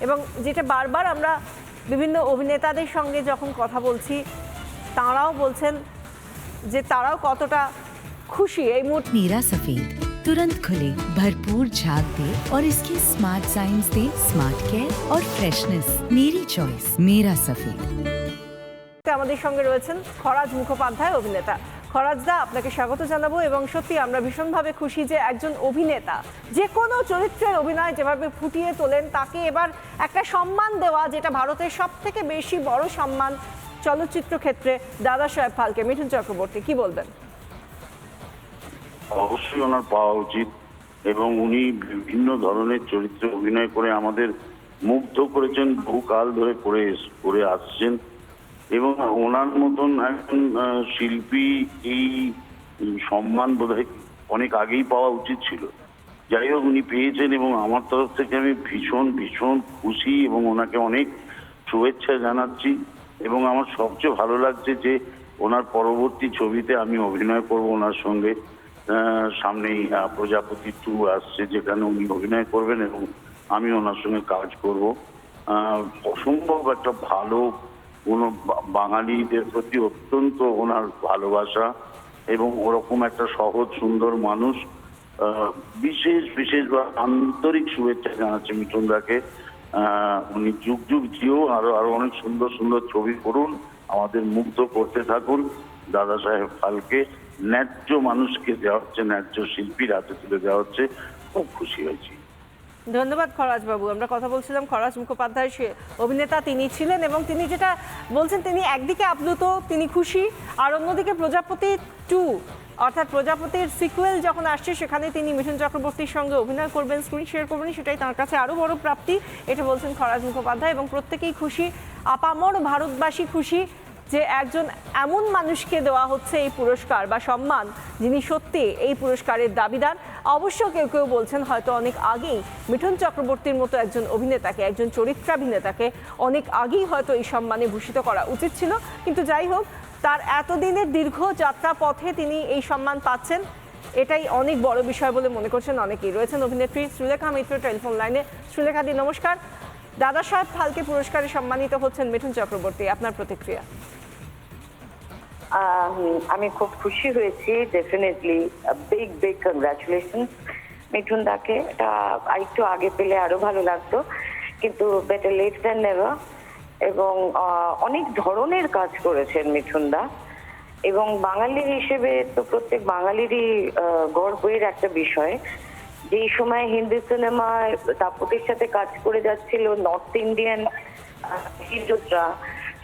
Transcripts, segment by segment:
এবং যেটা বারবার আমরা বিভিন্ন অভিনেতাদের সঙ্গে যখন কথা বলছি তাঁরাও বলছেন যে তারাও কতটা খুশি এই মুহূর্তে नीरा सफेद तुरंत खुले भरपूर झाग दे और इसके स्मार्ट साइंस दे स्मार्ट केयर और फ्रेशनेस मेरी चॉइस मेरा सफेद আমাদের সঙ্গে রয়েছেন খরাজ মুখোপাধ্যায় অভিনেতা খরাজদা আপনাকে স্বাগত জানাব এবং সত্যি আমরা ভীষণভাবে খুশি যে একজন অভিনেতা, যে কোনো চরিত্রের অভিনয় যেভাবে ফুটিয়ে তোলেন, তাকে এবার একটা সম্মান দেওয়া যেটা ভারতের সব থেকে বেশি বড় সম্মান চলচ্চিত্র ক্ষেত্রে দাদা সাহেব ফালকে। মিঠুন চক্রবর্তী, কি বলবেন? অবশ্যই ওনার পাওয়া উচিত এবং উনি বিভিন্ন ধরনের চরিত্রে অভিনয় করে আমাদের মুগ্ধ করেছেন বহুকাল ধরে করে করে আসছেন। এবং ওনার মতন একজন শিল্পী এই সম্মান বোধহয় অনেক আগেই পাওয়া উচিত ছিল। যাই হোক, উনি পেয়েছেন এবং আমার তরফ থেকে আমি ভীষণ ভীষণ খুশি এবং ওনাকে অনেক শুভেচ্ছা জানাচ্ছি এবং আমার সবচেয়ে ভালো লাগছে যে ওনার পরবর্তী ছবিতে আমি অভিনয় করব ওনার সঙ্গে। সামনেই প্রজাপতি টু আসছে যেখানে উনি অভিনয় করবেন এবং আমি ওনার সঙ্গে কাজ করব। অসম্ভব একটা ভালো কোনো বাঙালিদের প্রতি অত্যন্ত ওনার ভালোবাসা এবং ওরকম একটা সহজ, সুন্দর মানুষ বিশেষ বিশেষ বা আন্তরিক শুভেচ্ছা জানাচ্ছে মিঠুন দাকে। উনি যুগ যুগ জিও, আরও আরও অনেক সুন্দর সুন্দর ছবি করুন, আমাদের মুগ্ধ করতে থাকুন। দাদা সাহেব ফালকে ন্যায্য মানুষকে দেওয়া হচ্ছে, ন্যায্য শিল্পীর হাতে তুলে দেওয়া হচ্ছে। খুব খুশি হয়েছি। ধন্যবাদ খরাজ বাবু আমরা কথা বলছিলাম খরাজ মুখোপাধ্যায়, সে অভিনেতা, তিনি ছিলেন এবং তিনি যেটা বলছেন, তিনি একদিকে আপ্লুত, তিনি খুশি, আর অন্যদিকে প্রজাপতি টু, অর্থাৎ প্রজাপতির সিকুয়েল যখন আসছে, সেখানে তিনি মিঠুন চক্রবর্তীর সঙ্গে অভিনয় করবেন স্ক্রিন শেয়ার করবেন সেটাই তার কাছে আরও বড় প্রাপ্তি, এটা বলছেন খরাজ মুখোপাধ্যায় এবং প্রত্যেকেই খুশি, আপামর ভারতবাসী খুশি যে একজন এমন মানুষকে দেওয়া হচ্ছে এই পুরস্কার বা সম্মান যিনি সত্যি এই পুরস্কারের দাবিদার। অবশ্য কেউ কেউ বলছেন হয়তো অনেক আগেই মিঠুন চক্রবর্তীর মতো একজন অভিনেতাকে, একজন চরিত্রাভিনেতাকে অনেক আগেই হয়তো এই সম্মানে ভূষিত করা উচিত ছিল। কিন্তু যাই হোক, তার এতদিনের দীর্ঘ যাত্রা পথে তিনি এই সম্মান পাচ্ছেন, এটাই অনেক বড় বিষয় বলে মনে করছেন অনেকেই। রয়েছেন অভিনেত্রী শ্রীলেখা মিত্র টেলিফোন লাইনে। শ্রীলেখা দি, নমস্কার। দাদা সাহেব ফালকে পুরস্কারে সম্মানিত হচ্ছেন মিঠুন চক্রবর্তী। আপনার প্রতিক্রিয়া? আম, আমি খুব খুশি হয়েছি definitely big big congratulation Mithun দাকে। এটা আরেকটু আগে পেলে আরও ভালো লাগতো কিন্তু বেটার লেট দ্যান নেভার এবং অনেক ধরনের কাজ করেছেন মিঠুন দা। এবং বাঙালি হিসেবে তো প্রত্যেক বাঙালিরই গর্বের একটা বিষয়। যেই সময় হিন্দি সিনেমায় তাপতির সাথে কাজ করে যাচ্ছিল নর্থ ইন্ডিয়ান হিরোরা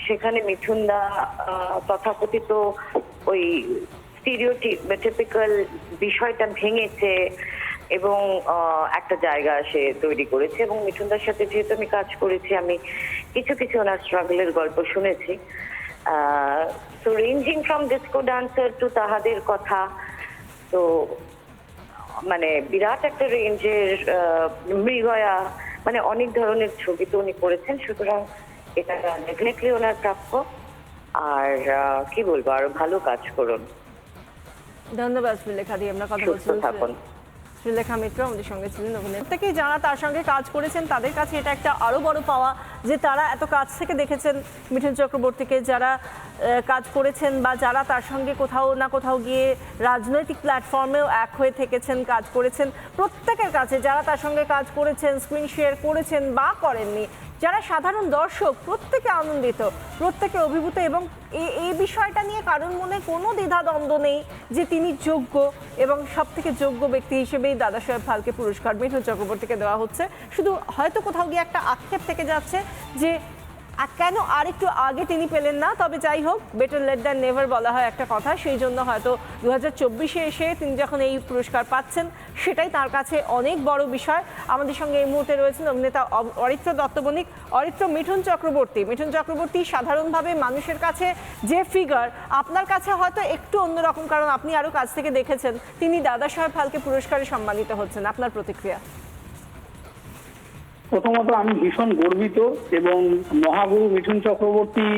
সেখানে মিঠুন দা তথাকথিত ওই স্টিরিওটিপিক্যাল বিষয়টা ভেঙেছে এবং একটা জায়গা সে তৈরি করেছে এবং মিঠুনদার সাথে যেহেতু আমি কাজ করেছি, আমি কিছু কিছু ওনার স্ট্রাগলের গল্প শুনেছি। তো ranging from disco dancer to তাহাদের কথা, তো মানে বিরাট একটা রেঞ্জের মৃগয়া মানে অনেক ধরনের ছবি তো উনি করেছেন, সুতরাং এটা ডেফিনেটলি ওনার প্রাপ্য। আর কি বলব আরও ভালো কাজ করুন। ধন্যবাদ শ্রীলেখা দিয়ে আমরা কথা থাকুন। শ্রীলেখা মিত্র আমাদের সঙ্গে ছিলেন প্রত্যেকেই যারা তার সঙ্গে কাজ করেছেন তাদের কাছে এটা একটা আরও বড় পাওয়া যে তারা এত কাছ থেকে দেখেছেন মিঠুন চক্রবর্তীকে। যারা কাজ করেছেন বা যারা তার সঙ্গে কোথাও না কোথাও গিয়ে রাজনৈতিক প্ল্যাটফর্মেও এক হয়ে থেকেছেন কাজ করেছেন প্রত্যেকের কাছে যারা তার সঙ্গে কাজ করেছেন স্ক্রিন শেয়ার করেছেন বা করেননি যারা সাধারণ দর্শক, প্রত্যেকে আনন্দিত, প্রত্যেকে অভিভূত এবং এই বিষয়টা নিয়ে কারণ মনে কোনো দ্বিধাদ্বন্দ্ব নেই যে তিনি যোগ্য এবং সব থেকে যোগ্য ব্যক্তি হিসেবেই দাদা সাহেব ফালকে পুরস্কার, মিঠুন চক্রবর্তীকে দেওয়া হচ্ছে। শুধু হয়তো কোথাও গিয়ে একটা আক্ষেপ থেকে যাচ্ছে যে আ- কেন আর একটু আগে তিনি পেলেন না? তবে যাই হোক বেটার লেট দ্যান নেভার বলা হয় একটা কথা। সেই জন্য হয়তো দু হাজার চব্বিশে এসে তিনি যখন এই পুরস্কার পাচ্ছেন, সেটাই তার কাছে অনেক বড় বিষয়। আমাদের সঙ্গে এই মুহূর্তে রয়েছেন অভিনেতা অরিত্র দত্তবণিক। অরিত্র, মিঠুন চক্রবর্তী। মিঠুন চক্রবর্তী সাধারণভাবে মানুষের কাছে যে ফিগার আপনার কাছে হয়তো একটু অন্যরকম, কারণ আপনি আরও কাছ থেকে দেখেছেন, তিনি দাদা সাহেব ফালকে পুরস্কারে সম্মানিত হচ্ছেন। আপনার প্রতিক্রিয়া? প্রথমত আমি ভীষণ গর্বিত এবং মহাগুরু মিঠুন চক্রবর্তী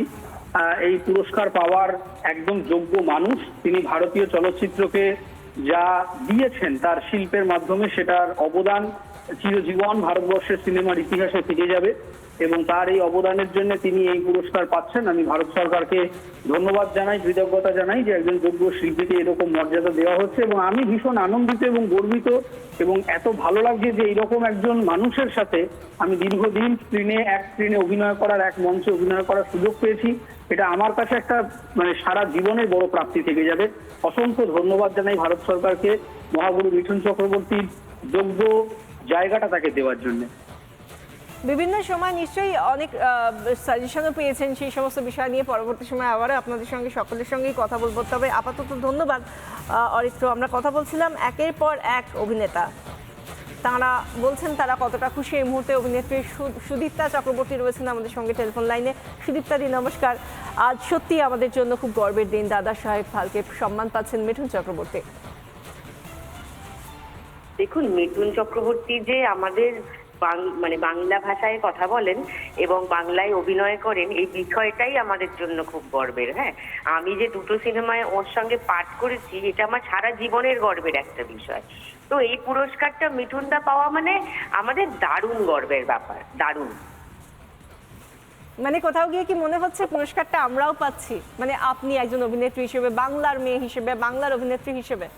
এই পুরস্কার পাওয়ার একদম যোগ্য মানুষ। তিনি ভারতীয় চলচ্চিত্রকে যা দিয়েছেন তার শিল্পের মাধ্যমে সেটার অবদান চিরজীবন ভারতবর্ষের সিনেমার ইতিহাসে থেকে যাবে এবং তার এই অবদানের জন্য তিনি এই পুরস্কার পাচ্ছেন। আমি ভারত সরকারকে ধন্যবাদ জানাই, কৃতজ্ঞতা জানাই যে একজন যোগ্য শিল্পীকে এরকম মর্যাদা দেওয়া হচ্ছে এবং আমি ভীষণ আনন্দিত এবং গর্বিত এবং এত ভালো লাগছে যে এইরকম একজন মানুষের সাথে আমি দীর্ঘদিন স্ক্রিনে, এক স্ক্রিনে অভিনয় করার, এক মঞ্চে অভিনয় করার সুযোগ পেয়েছি। এটা আমার কাছে একটা মানে সারা জীবনের বড় প্রাপ্তি থেকে যাবে। অসংখ্য ধন্যবাদ জানাই ভারত সরকারকে। মহাগুরু মিঠুন চক্রবর্তীর যোগ্য জায়গাটা তাকে দেওয়ার জন্য। বিভিন্ন সময় নিশ্চয়ই অনেক সাজেশনও পেয়েছেন সেই সমস্ত বিষয় নিয়ে। পরবর্তী সময় আবারও আপনাদের সঙ্গে, সকলের সঙ্গেই কথা বলব। তবে আপাতত ধন্যবাদ অরিত্র। আমরা কথা বলছিলাম একের পর এক অভিনেতা। তারা বলছেন তারা কতটা খুশি এই মুহূর্তে অভিনেত্রী সুদীপ্তা চক্রবর্তী রয়েছেন আমাদের সঙ্গে টেলিফোন লাইনে। সুদীপ্তা দি, নমস্কার। আজ সত্যি আমাদের জন্য খুব গর্বের দিন। দাদা সাহেব ফালকে সম্মান পাচ্ছেন মিঠুন চক্রবর্তী। দেখুন মিঠুন চক্রবর্তী যে আমাদের মানে বাংলা ভাষায় কথা বলেন এবং বাংলায় অভিনয় করেন, এই বিষয়টাই আমাদের জন্য খুব গর্বের হ্যাঁ? আমি যে দুটো সিনেমায় ওর সঙ্গে পাঠ করেছি, এটা আমার সারা জীবনের গর্বের একটা বিষয়। তো এই পুরস্কারটা মিঠুনদা পাওয়া মানে আমাদের দারুণ গর্বের ব্যাপার, দারুণ। মানে কোথাও গিয়ে কি মনে হচ্ছে পুরস্কারটা আমরাও পাচ্ছি? মানে আপনি একজন অভিনেত্রী হিসেবে, বাংলার মেয়ে হিসেবে, বাংলার অভিনেত্রী হিসেবে?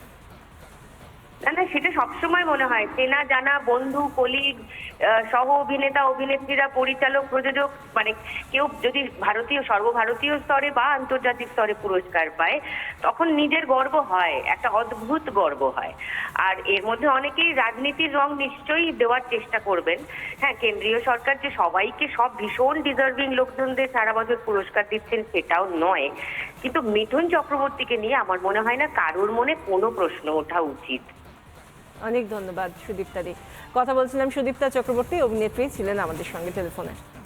না না, সেটা সবসময় মনে হয়। চেনা, জানা, বন্ধু কলিগ সহ অভিনেতা, অভিনেত্রীরা, পরিচালক, প্রযোজক মানে কেউ যদি ভারতীয়, সর্বভারতীয় স্তরে বা আন্তর্জাতিক স্তরে পুরস্কার পায়, তখন নিজের গর্ব হয়, একটা অদ্ভুত গর্ব হয়। আর এর মধ্যে অনেকেই রাজনীতির রং নিশ্চয়ই দেওয়ার চেষ্টা করবেন। হ্যাঁ কেন্দ্রীয় সরকার যে সবাইকে সব ভীষণ ডিজার্ভিং লোকজনদের সারা বছর পুরস্কার দিচ্ছেন সেটাও নয়। কিন্তু মিঠুন চক্রবর্তীকে নিয়ে আমার মনে হয় না কারোর মনে কোনো প্রশ্ন ওঠা উচিত। অনেক ধন্যবাদ সুদীপ্তাদি। কথা বলছিলাম সুদীপ্তা চক্রবর্তী অভিনেত্রী ছিলেন আমাদের সঙ্গে টেলিফোনে।